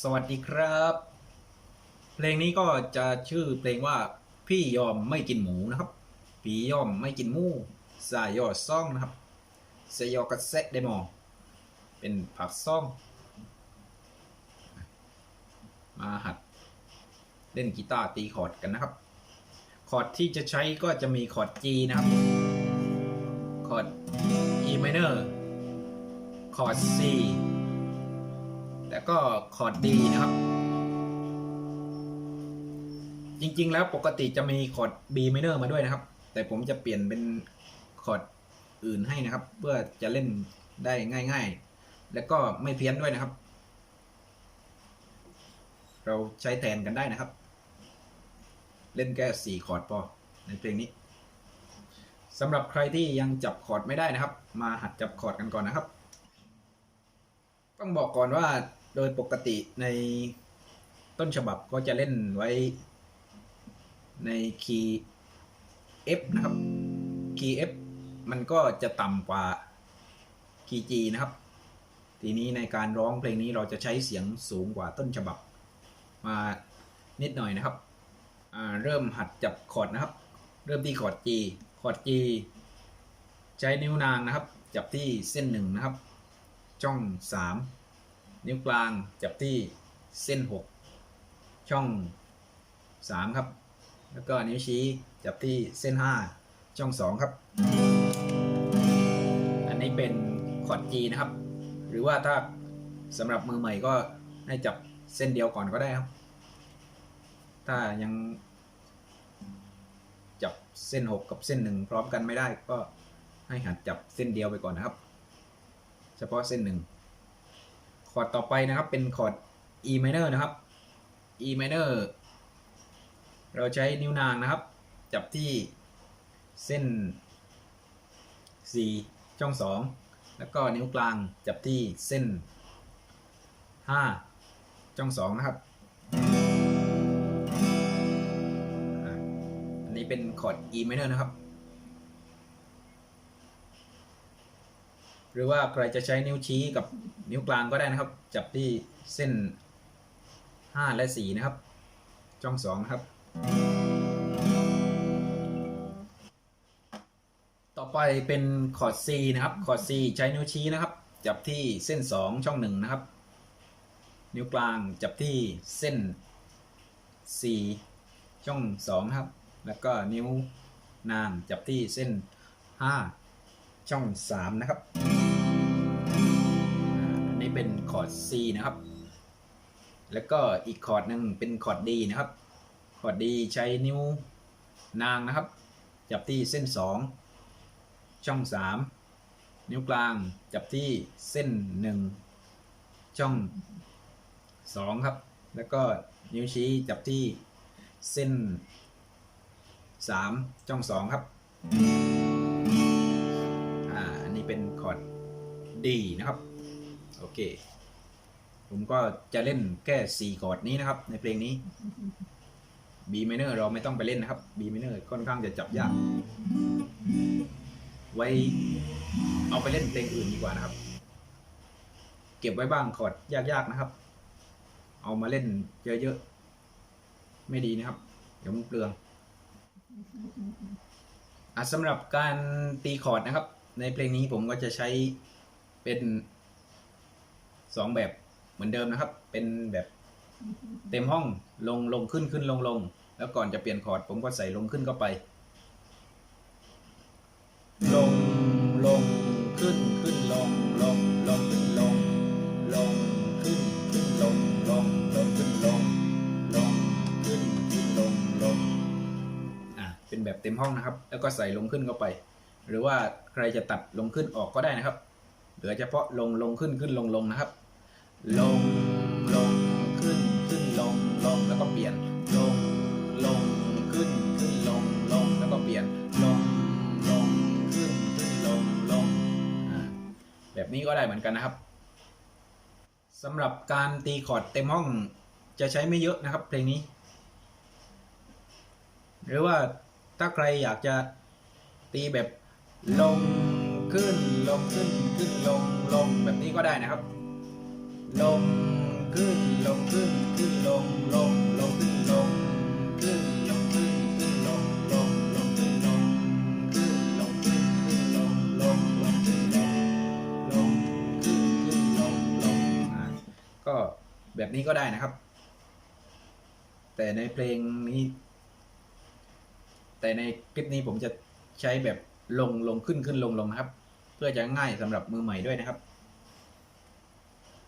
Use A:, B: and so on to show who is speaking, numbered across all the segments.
A: สวัสดีครับ เพลงนี้ก็จะชื่อเพลงว่าพี่ยอมไม่กินหมูนะครับพี่ยอมไม่กินหมูสายยอดซ่องนะครับสยอกระเซะเดโมเป็นผักซ่อง มาหัดเล่นกีตาร์ตีคอร์ดกันนะครับ คอร์ดที่จะใช้ก็จะมีคอร์ด G นะครับ คอร์ด E minor คอร์ด C แล้วก็คอร์ด D นะครับ จริงๆ แล้วปกติจะมีคอร์ด B minor มาด้วยนะครับ แต่ผมจะเปลี่ยนเป็นคอร์ดอื่นให้นะครับ เพื่อจะเล่นได้ง่ายๆ แล้วก็ไม่เพี้ยนด้วยนะครับ เราใช้แทนกันได้นะครับ เล่นแค่สี่คอร์ดพอในเพลงนี้สำหรับใครที่ยังจับคอร์ดไม่ได้นะครับ มาหัดจับคอร์ดกันก่อนนะครับ ต้องบอกก่อนว่า โดยปกติในต้นฉบับก็จะเล่นไว้ในคีย์ F นะครับ คีย์ F มันก็จะต่ำกว่าคีย์ G นะครับ ทีนี้ในการร้องเพลงนี้เราจะใช้เสียงสูงกว่าต้นฉบับ มานิดหน่อยนะครับเริ่มหัดจับคอร์ดนะครับ เริ่มที่คอร์ด G คอร์ด G ใช้นิ้วนางนะครับ จับที่เส้นหนึ่งนะครับช่อง3 นิ้วกลางจับที่เส้น 6 ช่อง 3 ครับ แล้วก็นิ้วชี้จับที่เส้น 5 ช่อง 2 ครับ อันนี้เป็นคอร์ด G นะครับ หรือว่าถ้าสำหรับมือใหม่ก็ให้จับเส้นเดียวก่อนก็ได้ครับ ถ้ายังจับเส้น 6 กับเส้น 1 พร้อมกันไม่ได้ก็ให้หัดจับเส้นเดียวไปก่อนนะครับ เฉพาะเส้นหนึ่ง อร์ดต่อไปนะครับ เป็นคอร์ด E minor นะครับ E minor เราใช้นิ้วนางนะครับ จับที่เส้น 4 ช่อง 2 แล้วก็นิ้วกลางจับที่เส้น 5 ช่อง 2 นะครับ อันนี้เป็นคอร์ด E minor นะครับ หรือว่าใครจะใช้นิ้วชี้กับนิ้วกลางก็ได้นะครับ จับที่เส้น 5 และ 4 นะครับ ช่อง 2 นะครับ ต่อไปเป็นคอร์ด C นะครับ คอร์ด C ใช้นิ้วชี้นะครับ จับที่เส้น 2 ช่อง 1 นะครับ นิ้วกลางจับที่เส้น 4 ช่อง2ครับ แล้วก็นิ้วนางจับที่เส้น 5 ช่อง 3 นะครับ เป็นคอร์ด C นะครับ แล้วก็อีกคอร์ดหนึ่งเป็นคอร์ด D นะครับ คอร์ด D ใช้นิ้วนางนะครับ จับที่เส้น 2 ช่อง 3 นิ้วกลางจับที่เส้น 1 ช่อง 2 ครับ แล้วก็นิ้วชี้จับที่เส้น 3 ช่อง 2 ครับอ่าอันนี้เป็นคอร์ด D นะครับ โอเค ผมก็จะเล่นแค่4คอร์ดนี้นะครับ ในเพลงนี้ B minor เราไม่ต้องไปเล่นนะครับ B minor ค่อนข้างจะจับยาก ไว้เอาไปเล่นเพลงอื่นดีกว่านะครับ เก็บไว้บ้างคอร์ดยากๆนะครับ เอามาเล่นเยอะๆ ไม่ดีนะครับ เดี๋ยวมันเปลืองอะสำหรับการตีคอร์ดนะครับ ในเพลงนี้ผมก็จะใช้เป็น สองแบบเหมือนเดิมนะครับ เป็นแบบเต็มห้องลงลงขึ้นขึ้นลงลง แล้วก่อนจะเปลี่ยนคอร์ดผมก็ใส่ลงขึ้นเข้าไป ลงลงขึ้นขึ้นลงลงลงขึ้นลงลงขึ้นขึ้นลงลงลงขึ้นลงลงขึ้นขึ้นลงลงอะเป็นแบบเต็มห้องนะครับ แล้วก็ใส่ลงขึ้นเข้าไป หรือว่าใครจะตัดลงขึ้นออกก็ได้นะครับ เหลือเฉพาะลงลงขึ้นขึ้นลงลงนะครับ ลงลงขึ้นขึ้นลงลงแล้วก็เปลี่ยน ลงลงขึ้นขึ้นลงลงแล้วก็เปลี่ยน ลงลงขึ้นขึ้นลงลงอ่าแบบนี้ก็ได้เหมือนกันนะครับสำหรับการตีคอร์ดเต็มห้องจะใช้ไม่เยอะนะครับ เพลงนี้ หรือว่าถ้าใครอยากจะตีแบบลงขึ้นลงขึ้นขึ้นลงลงแบบนี้ก็ได้นะครับ ลงขึ้นลงขึ้นขึ้นลงลงลงขึ้นลงขึ้นลงขึ้นขึ้นลงลงลงขึ้นลงขึ้นลงขึ้นขึ้นลงลงลงขึ้นลงลงขึ้นขึ้นลงลงก็แบบนี้ก็ได้นะครับ แต่ในเพลงนี้ แต่ในคลิปนี้ผมจะใช้แบบลงลงขึ้นขึ้นลงลงนะครับ เพื่อจะง่ายสำหรับมือใหม่ด้วยนะครับ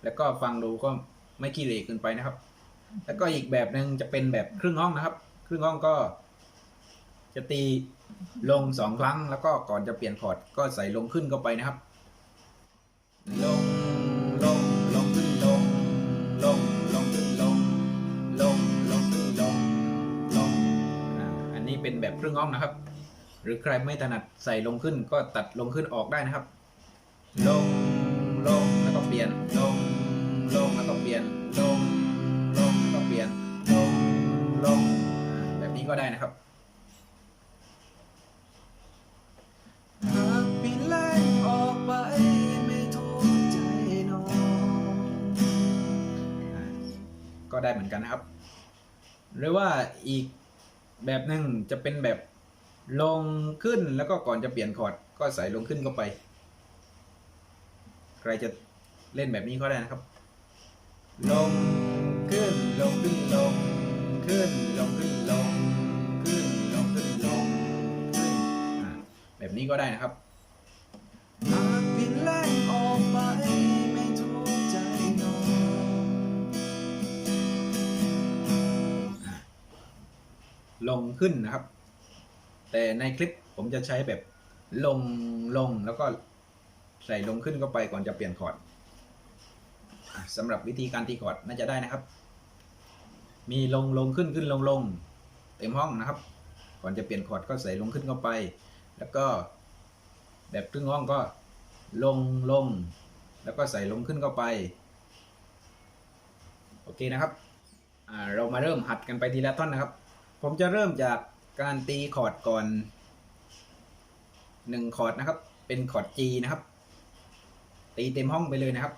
A: แล้วก็ฟังดูก็ไม่ขี้เหร่เกินไปนะครับ แล้วก็อีกแบบหนึ่งจะเป็นแบบครึ่งห้องนะครับ ครึ่งห้องก็ จะตีลงสองครั้ง แล้วก็ก่อนจะเปลี่ยนคอร์ดก็ใส่ลงขึ้นเข้าไปนะครับ ลงลงลงขึ้นลงลงลงขึ้นลงลงลงขึ้นลงลงอันนี้เป็นแบบครึ่งห้องนะครับ หรือใครไม่ถนัดใส่ลงขึ้นก็ตัดลงขึ้นออกได้นะครับ ลงลงแล้วก็เปลี่ยนลง เปลี่ยนลงลงแล้วก็เปลี่ยนลงลงแบบนี้ก็ได้นะครับ
B: ก็ได้
A: เหมือนกันนะครับ หรือว่าอีกแบบหนึ่งจะเป็นแบบลงขึ้นแล้วก็ก่อนจะเปลี่ยนคอร์ดก็ใส่ลงขึ้นเข้าไป ใครจะเล่นแบบนี้ก็ได้นะครับ ลงขึ้นลงขึ้นลงขึ้นลงขึ้นลงขึ้นลงขึ้นลงขึ้นแบบนี้ก็ได้นะครับ
B: หากปีแรกออกไปไม่ถูกใจน้อง
A: ลงขึ้นนะครับ แต่ในคลิปผมจะใช้แบบลงลงแล้วก็ใส่ลงขึ้นเข้าไปก่อนจะเปลี่ยนคอร์ด สำหรับวิธีการตีคอร์ดน่าจะได้นะครับ มีลงลงขึ้นขึ้นลงลงเต็มห้องนะครับ ก่อนจะเปลี่ยนคอร์ดก็ใส่ลงขึ้นเข้าไป แล้วก็แบบครึ่งห้องก็ลงลง แล้วก็ใส่ลงขึ้นเข้าไป โอเคนะครับเรามาเริ่มหัดกันไปทีละท่อนนะครับ ผมจะเริ่มจากการตีคอร์ดก่อนหนึ่งคอร์ดนะครับ เป็นคอร์ด G นะครับ ตีเต็มห้องไปเลยนะครับ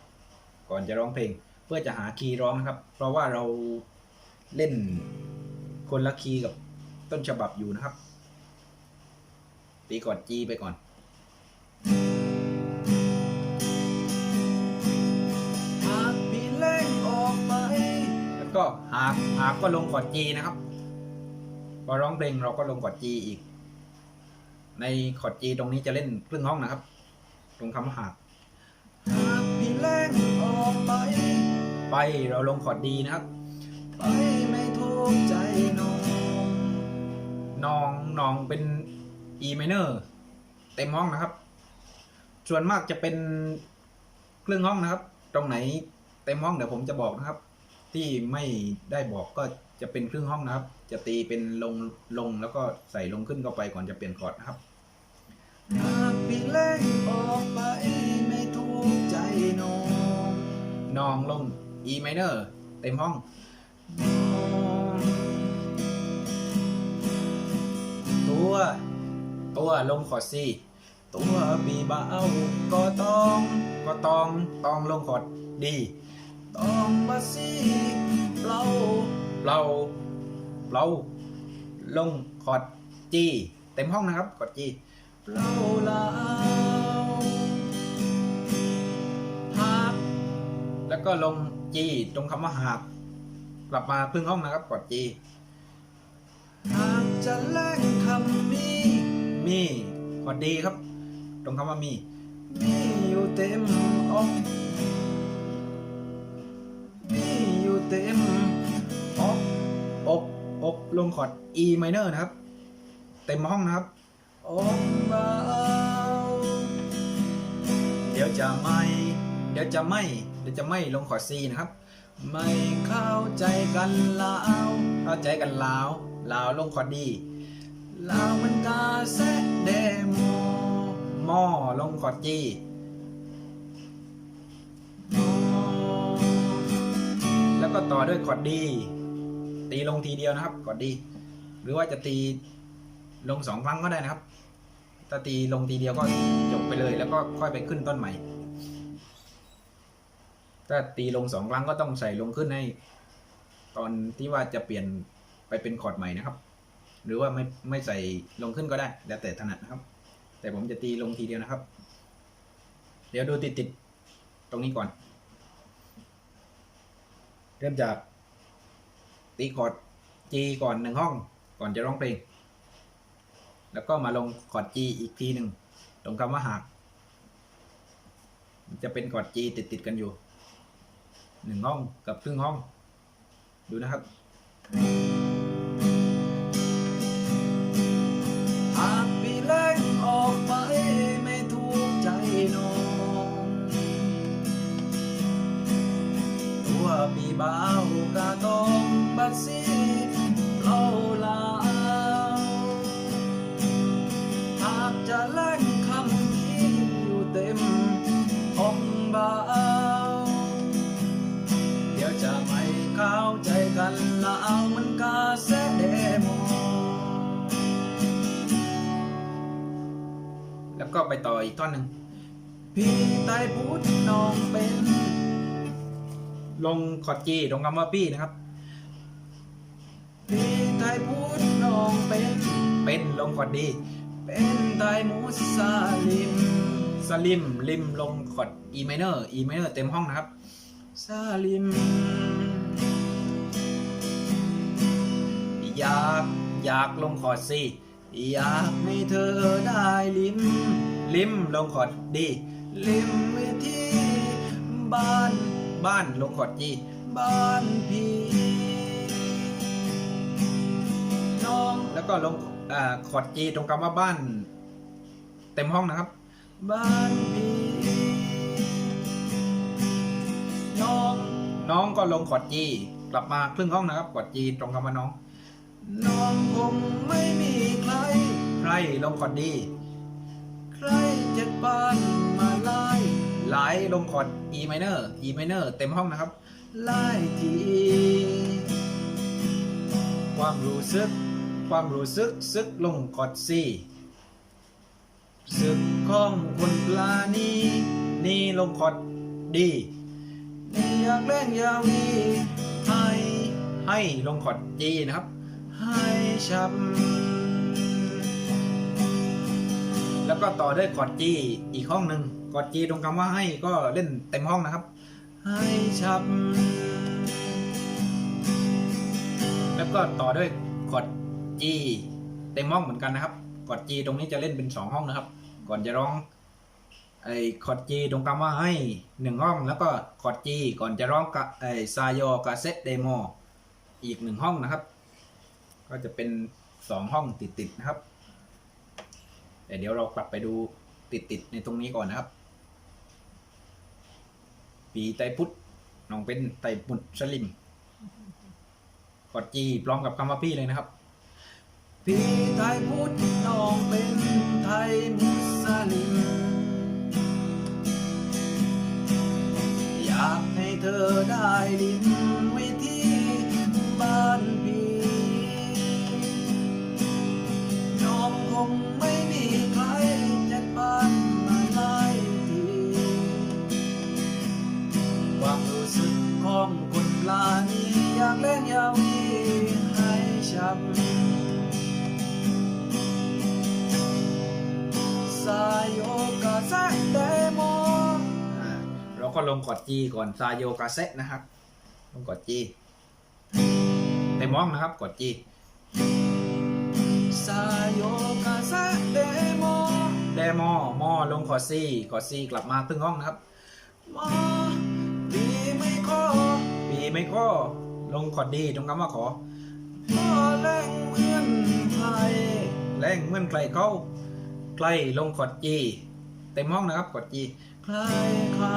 A: ก่อนจะร้องเพลง เพื่อจะหาคีย์ร้องนะครับ เพราะว่าเราเล่นคนละคีย์กับต้นฉบับอยู่นะครับ ตีคอร์ด G ไปก่อน
B: หากปีแรกออกไป
A: แล้วก็หากหากก็ลงคอร์ด G นะครับ พอร้องเพลงเราก็ลงคอร์ด G อีก ในคอร์ด G ตรงนี้จะเล่นครึ่งห้องนะครับ ตรงคำว่าหาก
B: หากปีแรกออกไป
A: ไปเราลงคอร์ด D นะครับ
B: ไปไม่ถูกใจน้อง
A: นองนองเป็น E minor เต็มห้องนะครับ ส่วนมากจะเป็นครึ่งห้องนะครับ ตรงไหนเต็มห้องเดี๋ยวผมจะบอกนะครับ ที่ไม่ได้บอกก็จะเป็นครึ่งห้องนะครับ จะตีเป็นลงลงแล้วก็ใส่ลงขึ้นเข้าไปก่อนจะเปลี่ยนคอร์ดนะครับ
B: หากปีแรกออกไปไม่ถูกใจน้อง
A: นองลง E minor เต็มห้อง ตัว ตัวลงคอร์ด C
B: ตัวปีเบา
A: ก็ต้องก็ต้องต้องลงคอร์ด D
B: ต้องมาสิเรา
A: เราเราลงคอร์ด G เต็มห้องนะครับคอร์ด G
B: เราลา
A: แล้วก็ลง G ตรงคำว่าหากกลับมาครึ่งห้องนะครับกด G
B: หากจะแลกคำนี้
A: มีกด D ครับ ตรงคำว่ามี
B: มีอยู่เต็มอกมีอยู่เต็มอก
A: อกอกลงคอร์ด E minor นะครับ เต็มห้องนะครับ
B: อกเบา
A: เดี๋ยวจะไม่ เดี๋ยวจะไม่เดี๋ยวจะไม่ลงคอร์ด C นะครับ
B: ไม่เข้าใจกันลาว
A: เข้าใจกันลาวลาวลงคอร์ด D
B: ลาวมันกาแซเดโม
A: มอลงคอร์ด G แล้วก็ต่อด้วยคอร์ด D ตีลงทีเดียวนะครับคอร์ด D หรือว่าจะตีลงสองครั้งก็ได้นะครับถ้าตีลงทีเดียวก็จบไปเลย แล้วก็ค่อยไปขึ้นต้นใหม่ ถ้าตีลงสองครั้งก็ต้องใส่ลงขึ้นให้ตอนที่ว่าจะเปลี่ยนไปเป็นคอร์ดใหม่นะครับ หรือว่าไม่ไม่ใส่ลงขึ้นก็ได้ แล้วแต่ถนัดนะครับ แต่ผมจะตีลงทีเดียวนะครับ เดี๋ยวดูติดติดตรงนี้ก่อน เริ่มจากตีคอร์ด G ก่อนหนึ่งห้อง ก่อนจะร้องเพลง แล้วก็มาลงคอร์ด G อีกทีหนึ่งตรงคำว่าหาก จะเป็นคอร์ด G ติดติดกันอยู่ หนึ่งห้องกับครึ่งห้อง ดูนะครับ
B: หากมีแรงออกไปไม่ถูกใจน้องตัวพี่บ่าก็ต้องบัดซี
A: ไปต่ออีกท่อนหนึ่ง
B: พี่ไตายพุทธน้องเป็น
A: ลงคอร์ด G ตรงคำว่าพี่นะครับ
B: พี่ไตายพุทธน้องเป็น
A: เป็นลงคอร์ด D
B: เป็นไตายมุสลิม
A: สลิมริมลงคอร์ด E minor E minor เต็มห้องนะครับ
B: สลิม
A: อยากอยากลงคอร์ด C
B: อยากให้เธอได้ลิ้ม
A: ลิมลงคอร์ด D
B: ลิมเวทีบ้าน
A: บ้านลงคอร์ด G
B: บ้านพี่น้อง
A: แล้วก็ลงอ่าคอร์ด G ตรงคำว่าบ้าน เต็มห้องนะครับ
B: บ้านพี่น้อง
A: น้องก็ลงคอร์ด G กลับมาครึ่งห้องนะครับคอร์ด G ตรงคำว่าน้อง
B: น้องคงไม่มีใคร
A: ใครลงคอร์ด D
B: ใครจะปานมาไล่
A: หลายลงคอร์ด E minor E minor เต็มห้องนะครับ
B: ไล่ที
A: ความรู้สึก ความรู้สึกซึกลงคอร์ด C
B: ศึกของคนปลานี
A: นี่ลงคอร์ด D
B: นี่อยากเล่นยาวีให้
A: ให้ลงคอร์ด G นะครับ
B: ให้ช้ำ
A: แล้วก็ต่อด้วยคอร์ด G อีกห้องหนึ่งคอร์ด G ตรงคำว่าให้ก็เล่นเต็มห้องนะครับ
B: ให้ช้ำ
A: แล้วก็ต่อด้วยคอร์ด G เต็มห้องเหมือนกันนะครับคอร์ด G ตรงนี้จะเล่นเป็นสองห้องนะครับ ก่อนจะร้องไอ้คอร์ด G ตรงคำว่าให้หนึ่งห้อง แล้วก็คอร์ด G ก่อนจะร้องกับไอ้ซายอกาเซตเดโมอีกหนึ่งห้องนะครับ ก็จะเป็นสองห้องติดๆนะครับ แต่เดี๋ยวเรากลับไปดูติดๆในตรงนี้ก่อนนะครับ ปีไตพุทธน้องเป็นไตรพุทธสลิมกดจีพร้อมกับคำว่าพี่เลยนะครับ
B: พี่ไทยพุทธน้องเป็นไทยมุสลิมอยากให้เธอได้ลิมว้ที่บ้าน ลานี้อยากเล่นยาวีให้ช้ำสายโยกาแซเดโม
A: อ่าเราก็ลงกดจีก่อนซาโยกาเซตนะครับ ลงกดจีเต็มห้องนะครับกดจี
B: สายโยกาแซเดโม
A: เดโมมอลงกดซีกดซีกลับมาครึ่งห้องนะครับ
B: มาดีไม่ขอ
A: ปี ไม่ก็ลงกดดีตรงคำว่าขอ
B: มาแรงเหมือนใคร
A: แรงเหมื่อนใครเขาใครลงกดจีเต็มห้องนะครับกดจี
B: ใครเขา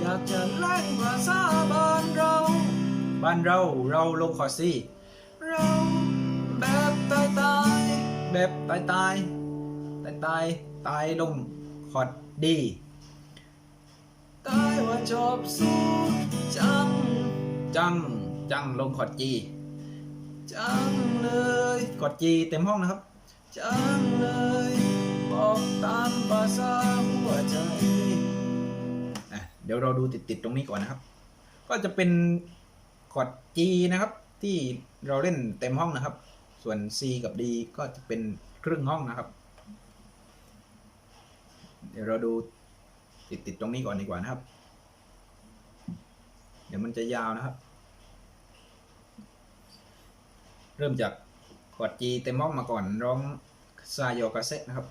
B: อยากจะแรงภาษาบ้านเรา
A: บ้านเราเราลงกดซี
B: เราแบบตายตาย
A: แบบตายตายตายตายตายลงกดดี
B: ๆตายว่าจบสู้จัง
A: จัง จังลงกดจี
B: จังเลย
A: กดจีเต็มห้องนะครับ
B: จังเลย บอกตามภาษาหัวใจ
A: อะเดี๋ยวเราดูติดๆตรงนี้ก่อนนะครับ ก็จะเป็นคอร์ด G นะครับ ที่เราเล่นเต็มห้องนะครับ ส่วน C กับ D ก็จะเป็นครึ่งห้องนะครับ เดี๋ยวเราดูติดๆตรงนี้ก่อนดีกว่านะครับ เดี๋ยวมันจะยาวนะครับ เริ่มจากกอดจีเต็มมอกมาก่อนร้องซาโยกาเซะนะครับ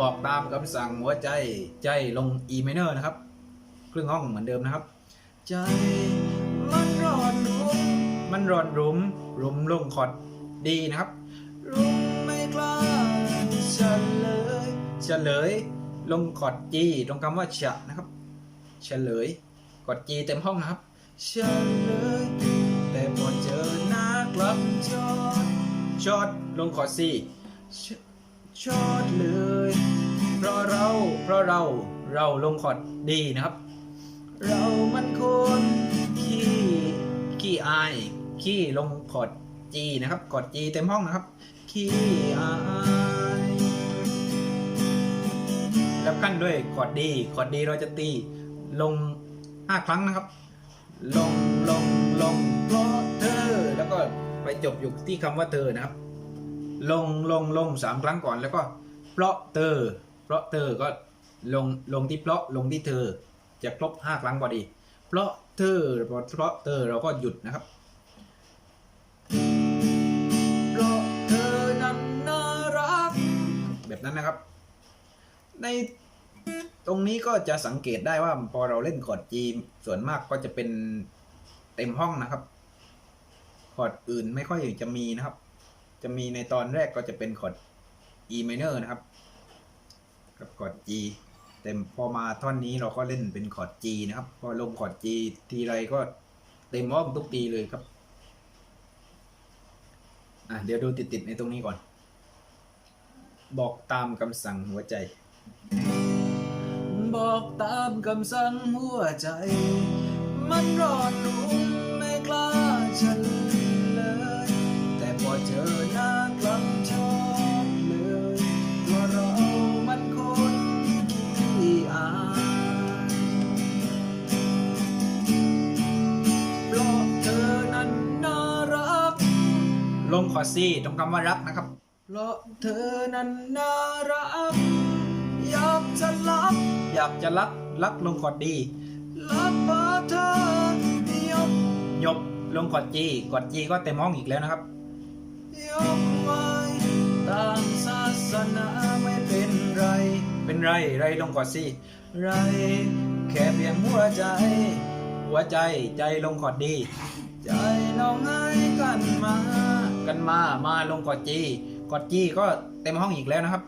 B: บอกตามคำสั่งหัวใจ
A: ใจลง E minor นะครับ ครึ่งห้องเหมือนเดิมนะครับ
B: ใจมันร้อนรุ่ม
A: มันร้อนรุมรุมลงคอร์ดดีนะครับ
B: รุ่มไม่กล้าเฉลย
A: เฉลย ลงคอร์ด G ตรงคำว่าฉะนะครับ เฉลยคอร์ด G เต็มห้องนะครับ
B: เฉลย แต่พอเจอหน้ากลับจอด
A: ชอดลงคอร์ด C
B: ชอดเลย
A: เพราะเราเพราะเราเราลงคอร์ด D นะครับ
B: เรามันคนขี้
A: ขี้อายขี้ลงคอร์ด G นะครับคอร์ด G เต็มห้องนะครับ
B: ขี้อาย
A: แล้วขั้นด้วยคอร์ดดีคอร์ดดีเราจะตีลง5ครั้งนะครับ ลงลงลงเพราะเธอแล้วก็ไปจบอยู่ที่คำว่าเธอนะครับ ลงลงลงสามครั้งก่อนแล้วก็เพราะเธอเพราะเธอก็ลงลงที่เพราะลงที่เธอ จะครบ5ครั้งพอดี เพราะเธอเพราะเธอเราก็หยุดนะครับ
B: เพราะเธอนั้นน่ารัก
A: แบบนั้นนะครับ ในตรงนี้ก็จะสังเกตได้ว่าพอเราเล่นคอร์ด G ส่วนมากก็จะเป็นเต็มห้องนะครับคอร์ดอื่นไม่ค่อยจะมีนะครับ จะมีในตอนแรกก็จะเป็นคอร์ด E minor นะครับ กับคอร์ด G แต่พอมาท่อนนี้เราก็เล่นเป็นคอร์ด G นะครับ พอลงคอร์ด G ทีไรก็เต็มห้องทุกทีเลยครับ อะเดี๋ยวดูติดๆในตรงนี้ก่อน บอกตามคำสั่งหัวใจ
B: บอกตามคำสั่งหัวใจ มันร้อนรุ่มไม่กล้าฉลย แต่พอเจอหน้ากลับชอบเลยว่าเรามันคนขี้อายเพราะเธอนั้นน่ารัก
A: ลงคอร์ด C ตรงคำว่ารักนะครับ
B: เพราะเธอนั้นน่ารัก อยากจะรัก
A: อยากจะรักรักลงคอร์ด D
B: รักมาเธอยก
A: ยบลงคอร์ด G คอร์ด G ก็เต็มห้องอีกแล้วนะครับ
B: ยกไว้ตามศาสนาไม่เป็นไร
A: เป็นไรไรลงคอร์ด C
B: ไร แค่เพียงหัวใจ
A: หัวใจใจลงคอร์ด D
B: ใจน้องให้กันมา
A: กันมา มาลงคอร์ด G คอร์ด G ก็เต็มห้องอีกแล้วนะครับ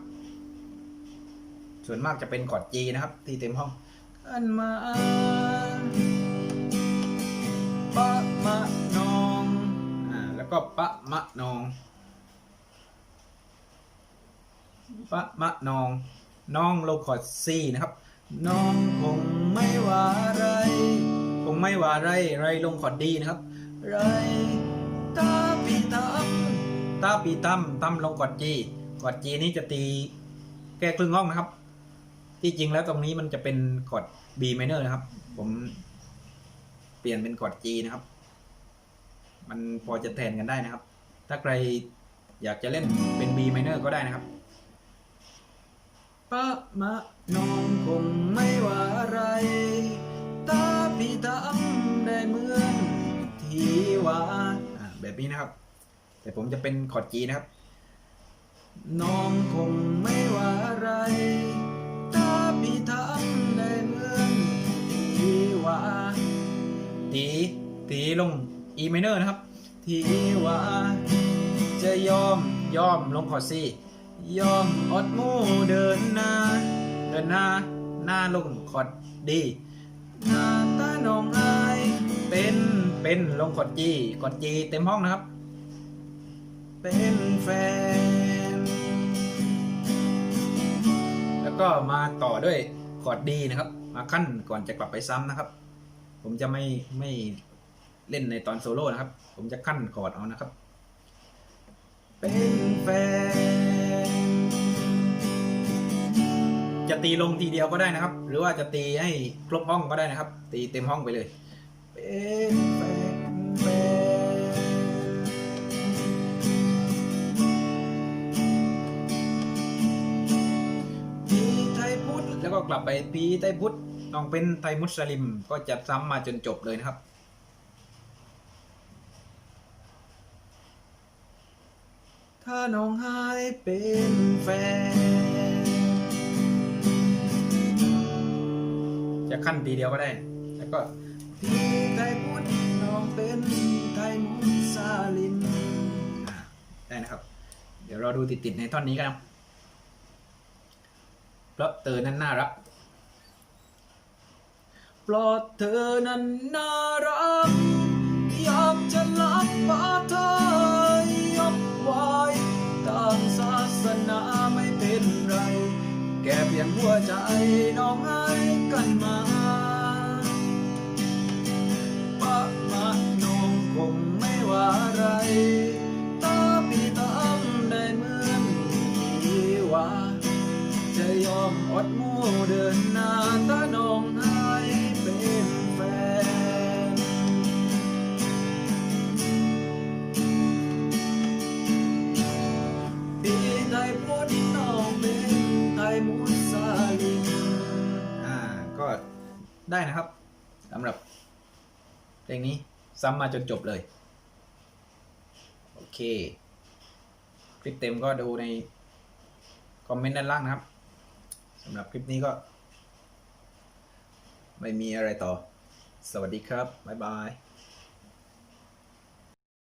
A: ส่วนมากจะเป็นคอร์ด G นะครับ ที่เต็มห้อง
B: กันมาปะมะนอง
A: อ่า แล้วก็ปะมะนองปะมะนอง น้องลงคอร์ด C นะครับ
B: น้องคงไม่ว่าไร
A: คงไม่ว่าไรไรลงคอร์ด D นะครับ
B: ไรตาพี่ท
A: ตาปีตั้มตั้มลงกอดจีกอดจีนี้จะตีแก้ครึ่งห้องนะครับ ที่จริงแล้วตรงนี้มันจะเป็นคอร์ด B minor นะครับ ผมเปลี่ยนเป็นคอร์ด G นะครับ มันพอจะแทนกันได้นะครับ ถ้าใครอยากจะเล่นเป็น B minor ก็ได้นะครับำ
B: ปะมะน้องคงไม่ว่าอะไร ตาพี่ทำได้เหมือนที่ว่า
A: อ่าแบบนี้นะครับ แต่ผมจะเป็นคอร์ด G นะครับ
B: น้องคงไม่ว่าอะไร ตาพี่ทำได้เหมือนที่ว่า
A: ตีตีลง E minor นะครับ
B: ที่ว่า
A: จะยอมยอมลงคอร์ด C
B: ยอมอดมู่เดินหน้า
A: เดินหน้าหน้าลงคอร์ด D
B: หน้าตาน้องอาย
A: เป็นเป็นลงกดจีกดจีเต็มห้องนะครับ
B: เป็นแฟน
A: แล้วก็มาต่อด้วยคอร์ดดีนะครับ มาขั้นก่อนจะกลับไปซ้ำนะครับ ผมจะไม่ไม่ เล่นในตอนโซโล่นะครับ ผมจะขั้นคอร์ดเอานะครับ
B: เป็นแฟน
A: จะตีลงทีเดียวก็ได้นะครับ หรือว่าจะตีให้ครบห้องก็ได้นะครับ ตีเต็มห้องไปเลย
B: เป็นแฟนแฟนมีไทยพุทธ
A: แล้วก็กลับไปปีไตรพุทธต้องเป็นไทยมุสลิมก็จะซ้ำมาจนจบเลยนะครับ
B: ถ้าน้องหายเป็นแฟน
A: จะขั้นทีเดียวก็ได้ แล้วก็
B: พี่ไทยพุทธน้องเป็นไทยมุสลิม
A: ได้นะครับ เดี๋ยวเราดูติดๆในท่อนนี้กันนะเพราะเตอนั้นน่ารัก
B: ปลอดเธอนั้นน่ารัก ใจน้องให้กันมาปะมะนงคงไม่ว่าไรตาพี่ตั้ได้เหมือนทีว่า จะยอมอดมู่เดินหน้าถ้าน้องให้เป็น
A: ได้นะครับสำหรับเพลงนี้ซ้ำมาจนจบเลย โอเค คลิปเต็มก็ดูใน คอมเมนต์ด้านล่างนะครับสำหรับคลิปนี้ก็ ไม่มีอะไรต่อ สวัสดีครับ บ๊ายบาย